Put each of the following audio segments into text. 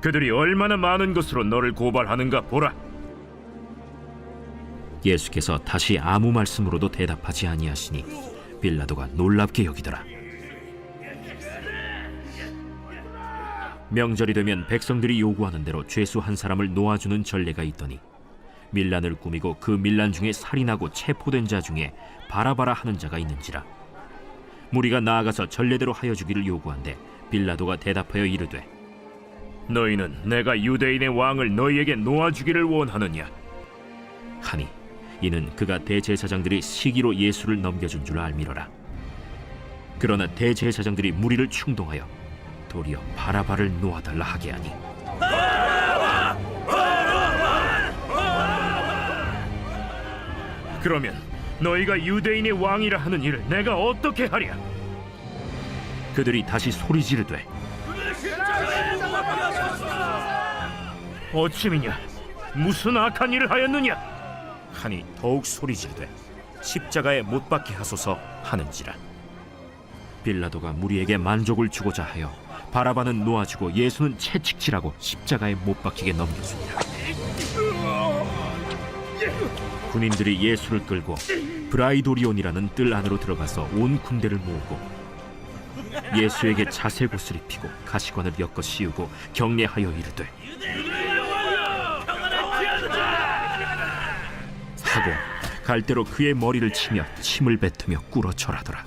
그들이 얼마나 많은 것으로 너를 고발하는가 보라. 예수께서 다시 아무 말씀으로도 대답하지 아니하시니 빌라도가 놀랍게 여기더라. 명절이 되면 백성들이 요구하는 대로 죄수 한 사람을 놓아주는 전례가 있더니 밀란을 꾸미고 그 밀란 중에 살인하고 체포된 자 중에 바라바라 하는 자가 있는지라 무리가 나아가서 전례대로 하여 주기를 요구한데 빌라도가 대답하여 이르되 너희는 내가 유대인의 왕을 너희에게 놓아주기를 원하느냐? 하니 이는 그가 대제사장들이 시기로 예수를 넘겨준 줄 알미러라. 그러나 대제사장들이 무리를 충동하여 도리어 바라바를 놓아달라 하게 하니 그러면 너희가 유대인의 왕이라 하는 일을 내가 어떻게 하랴? 그들이 다시 소리 지르되 어찌미냐? 무슨 악한 일을 하였느냐? 하니 더욱 소리 지르되 십자가에 못 박게 하소서 하는지라 빌라도가 무리에게 만족을 주고자 하여 바라바는 놓아주고 예수는 채찍질하고 십자가에 못 박히게 넘겨주니라 군인들이 예수를 끌고 브라이도리온이라는 뜰 안으로 들어가서 온 군대를 모으고 예수에게 자색옷을 입히고 가시관을 엮어 씌우고 경례하여 이르되 하고 갈대로 그의 머리를 치며 침을 뱉으며 꿇어 절하더라.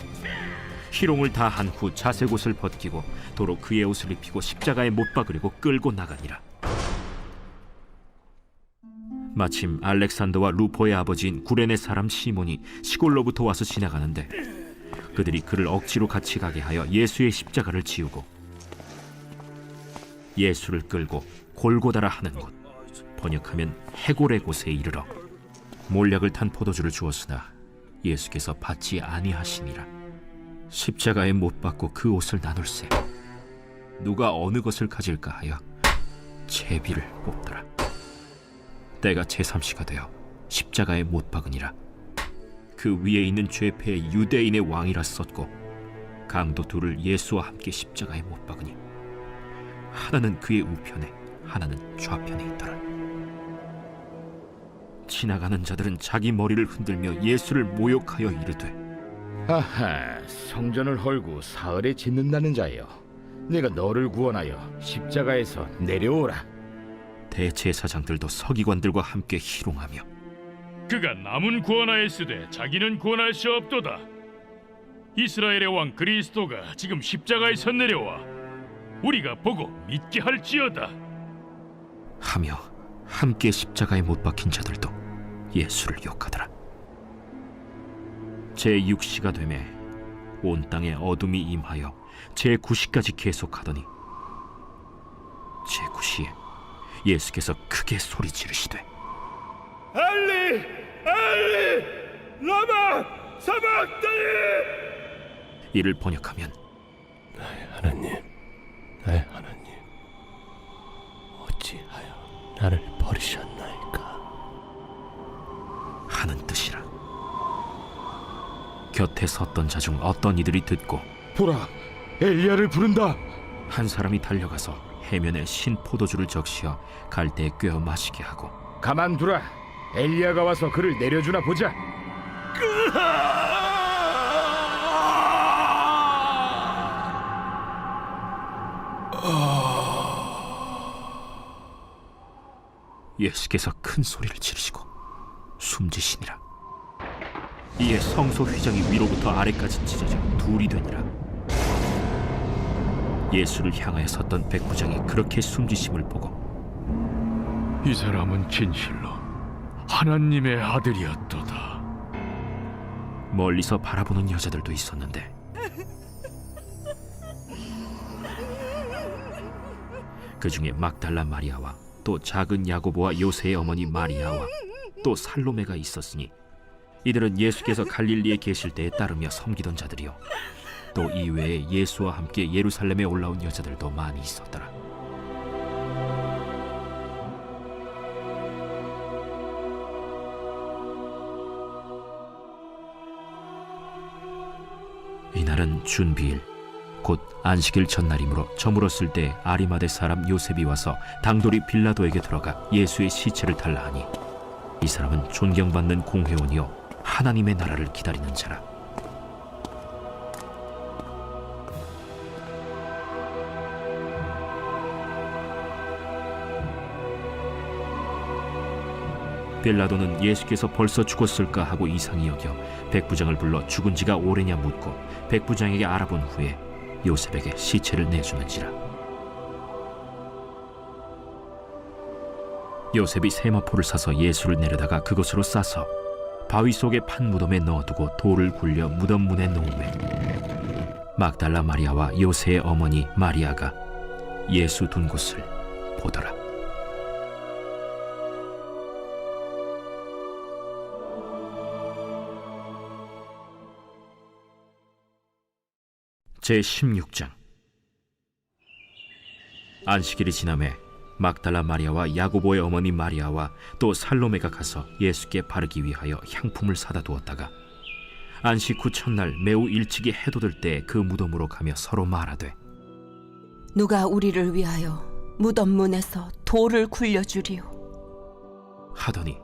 희롱을 다한 후 자색옷을 벗기고 도로 그의 옷을 입히고 십자가에 못 박으려고 끌고 나가니라. 마침 알렉산더와 루포의 아버지인 구레네 사람 시몬이 시골로부터 와서 지나가는데 그들이 그를 억지로 같이 가게 하여 예수의 십자가를 지우고 예수를 끌고 골고다라 하는 곳 번역하면 해골의 곳에 이르러 몰약을 탄 포도주를 주었으나 예수께서 받지 아니하시니라. 십자가에 못 박고 그 옷을 나눌세 누가 어느 것을 가질까 하여 제비를 뽑더라. 때가 제3시가 되어 십자가에 못 박으니라. 그 위에 있는 죄패의 유대인의 왕이라 썼고 강도 둘을 예수와 함께 십자가에 못 박으니 하나는 그의 우편에 하나는 좌편에 있더라 지나가는 자들은 자기 머리를 흔들며 예수를 모욕하여 이르되 아하, 성전을 헐고 사흘에 짓는다는 자여. 내가 너를 구원하여 십자가에서 내려오라. 대제사장들도 서기관들과 함께 희롱하며 그가 남은 구원하였으되 자기는 구원할 수 없도다. 이스라엘의 왕 그리스도가 지금 십자가에서 내려와 우리가 보고 믿게 할지어다. 하며 함께 십자가에 못 박힌 자들도 예수를 욕하더라. 제 6시가 되매 온 땅에 어둠이 임하여 제 9시까지 계속하더니 제 9시에 예수께서 크게 소리 지르시되 엘리, 엘리, 라마 사박다니! 이를 번역하면 하나님, 나의 하나님, 어찌하여 나를 버리셨나이까? 곁에 섰던 자 중 어떤 이들이 듣고 보라, 엘리야를 부른다. 한 사람이 달려가서 해면에 신 포도주를 적시어 갈대에 꿰어 마시게 하고 가만두라. 엘리야가 와서 그를 내려주나 보자. 예수께서 큰 소리를 지르시고 숨지시니라. 이에 성소 휘장이 위로부터 아래까지 찢어져 둘이 되니라. 예수를 향하여 섰던 백부장이 그렇게 숨지심을 보고 이 사람은 진실로 하나님의 아들이었도다. 멀리서 바라보는 여자들도 있었는데 그 중에 막달라 마리아와 또 작은 야고보와 요새의 어머니 마리아와 또 살로메가 있었으니 이들은 예수께서 갈릴리에 계실 때에 따르며 섬기던 자들이요. 또 이외에 예수와 함께 예루살렘에 올라온 여자들도 많이 있었더라. 이날은 준비일. 곧 안식일 전날이므로 저물었을 때 아리마대 사람 요셉이 와서 당돌이 빌라도에게 들어가 예수의 시체를 달라 하니 이 사람은 존경받는 공회원이요 하나님의 나라를 기다리는 자라. 빌라도는 예수께서 벌써 죽었을까 하고 이상히 여겨 백부장을 불러 죽은 지가 오래냐 묻고 백부장에게 알아본 후에 요셉에게 시체를 내주는지라. 요셉이 세마포를 사서 예수를 내려다가 그것으로 싸서 바위 속의 판 무덤에 넣어두고 돌을 굴려 무덤 문에 놓으매 막달라 마리아와 요새의 어머니 마리아가 예수 둔 곳을 보더라. 제 16장. 안식일이 지남에 막달라 마리아와 야고보의 어머니 마리아와 또 살로메가 가서 예수께 바르기 위하여 향품을 사다 두었다가 안식 후 첫날 매우 일찍이 해돋을 때 그 무덤으로 가며 서로 말하되 누가 우리를 위하여 무덤 문에서 돌을 굴려 주리요. 하더니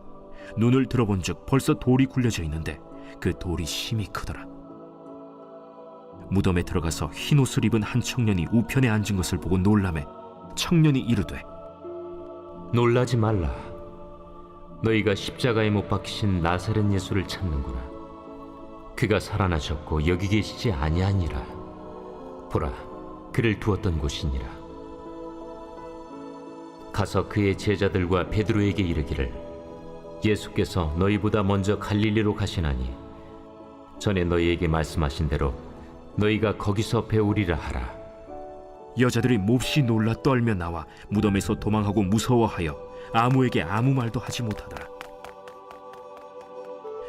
눈을 들어본즉 벌써 돌이 굴려져 있는데 그 돌이 심히 크더라. 무덤에 들어가서 흰 옷을 입은 한 청년이 우편에 앉은 것을 보고 놀라매 청년이 이르되 놀라지 말라. 너희가 십자가에 못 박히신 나사렛 예수를 찾는구나. 그가 살아나셨고 여기 계시지 아니하니라. 보라, 그를 두었던 곳이니라. 가서 그의 제자들과 베드로에게 이르기를 예수께서 너희보다 먼저 갈릴리로 가시나니 전에 너희에게 말씀하신 대로 너희가 거기서 배우리라 하라. 여자들이 몹시 놀라 떨며 나와 무덤에서 도망하고 무서워하여 아무에게 아무 말도 하지 못하더라.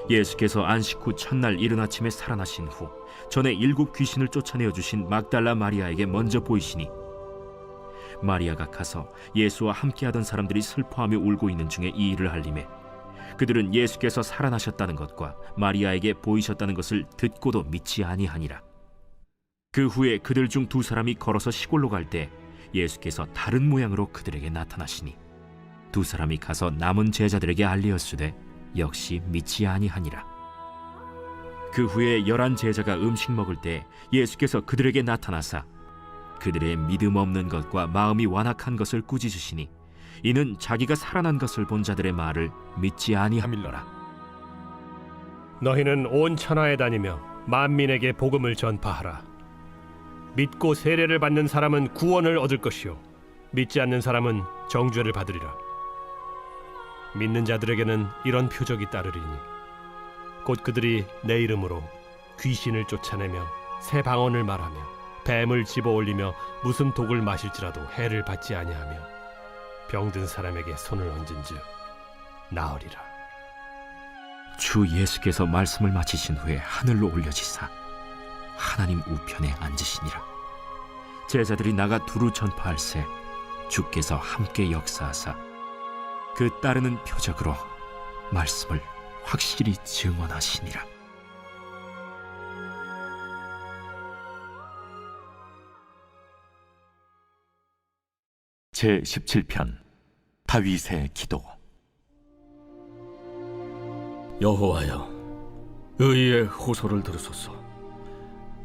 예수께서 안식 후 첫날 이른 아침에 살아나신 후 전에 일곱 귀신을 쫓아내어 주신 막달라 마리아에게 먼저 보이시니 마리아가 가서 예수와 함께하던 사람들이 슬퍼하며 울고 있는 중에 이 일을 알림해 그들은 예수께서 살아나셨다는 것과 마리아에게 보이셨다는 것을 듣고도 믿지 아니하니라. 그 후에 그들 중 두 사람이 걸어서 시골로 갈 때 예수께서 다른 모양으로 그들에게 나타나시니 두 사람이 가서 남은 제자들에게 알리었으되 역시 믿지 아니하니라. 그 후에 열한 제자가 음식 먹을 때 예수께서 그들에게 나타나사 그들의 믿음 없는 것과 마음이 완악한 것을 꾸짖으시니 이는 자기가 살아난 것을 본 자들의 말을 믿지 아니함일러라. 너희는 온 천하에 다니며 만민에게 복음을 전파하라. 믿고 세례를 받는 사람은 구원을 얻을 것이요 믿지 않는 사람은 정죄를 받으리라. 믿는 자들에게는 이런 표적이 따르리니 곧 그들이 내 이름으로 귀신을 쫓아내며 새 방언을 말하며 뱀을 집어 올리며 무슨 독을 마실지라도 해를 받지 아니하며 병든 사람에게 손을 얹은즉 나으리라. 주 예수께서 말씀을 마치신 후에 하늘로 올려지사 하나님 우편에 앉으시니라. 제자들이 나가 두루 전파할새 주께서 함께 역사하사 그 따르는 표적으로 말씀을 확실히 증언하시니라. 제 17편 다윗의 기도. 여호와여 의의 호소를 들으소서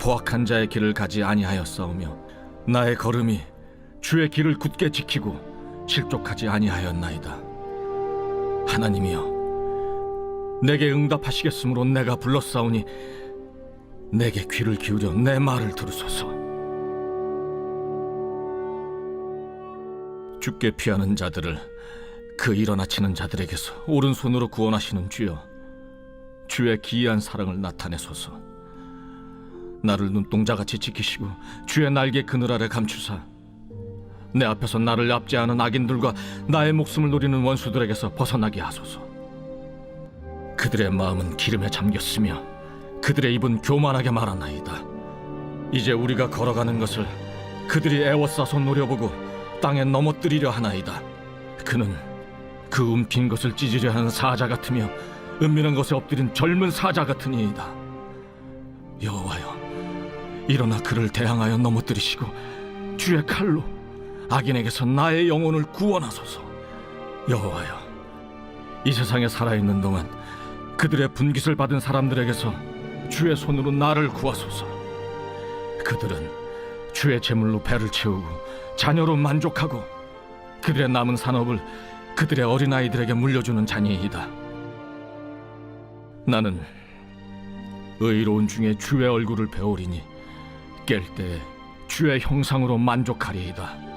포악한 자의 길을 가지 아니하였사오며 나의 걸음이 주의 길을 굳게 지키고 실족하지 아니하였나이다. 하나님이여, 내게 응답하시겠으므로 내가 불렀사오니 내게 귀를 기울여 내 말을 들으소서. 죽게 피하는 자들을 그 일어나치는 자들에게서 오른손으로 구원하시는 주여, 주의 기이한 사랑을 나타내소서. 나를 눈동자같이 지키시고 주의 날개 그늘 아래 감추사 내 앞에서 나를 압제하는 악인들과 나의 목숨을 노리는 원수들에게서 벗어나게 하소서. 그들의 마음은 기름에 잠겼으며 그들의 입은 교만하게 말하나이다. 이제 우리가 걸어가는 것을 그들이 애워싸서 노려보고 땅에 넘어뜨리려 하나이다. 그는 그 움킨 것을 찢으려 하는 사자 같으며 은밀한 것에 엎드린 젊은 사자 같으니이다. 여호와여, 일어나 그를 대항하여 넘어뜨리시고 주의 칼로 악인에게서 나의 영혼을 구원하소서. 여호와여, 이 세상에 살아있는 동안 그들의 분깃을 받은 사람들에게서 주의 손으로 나를 구하소서. 그들은 주의 재물로 배를 채우고 자녀로 만족하고 그들의 남은 산업을 그들의 어린아이들에게 물려주는 자니이다. 나는 의로운 중에 주의 얼굴을 배우리니 깰 때 주의 형상으로 만족하리이다.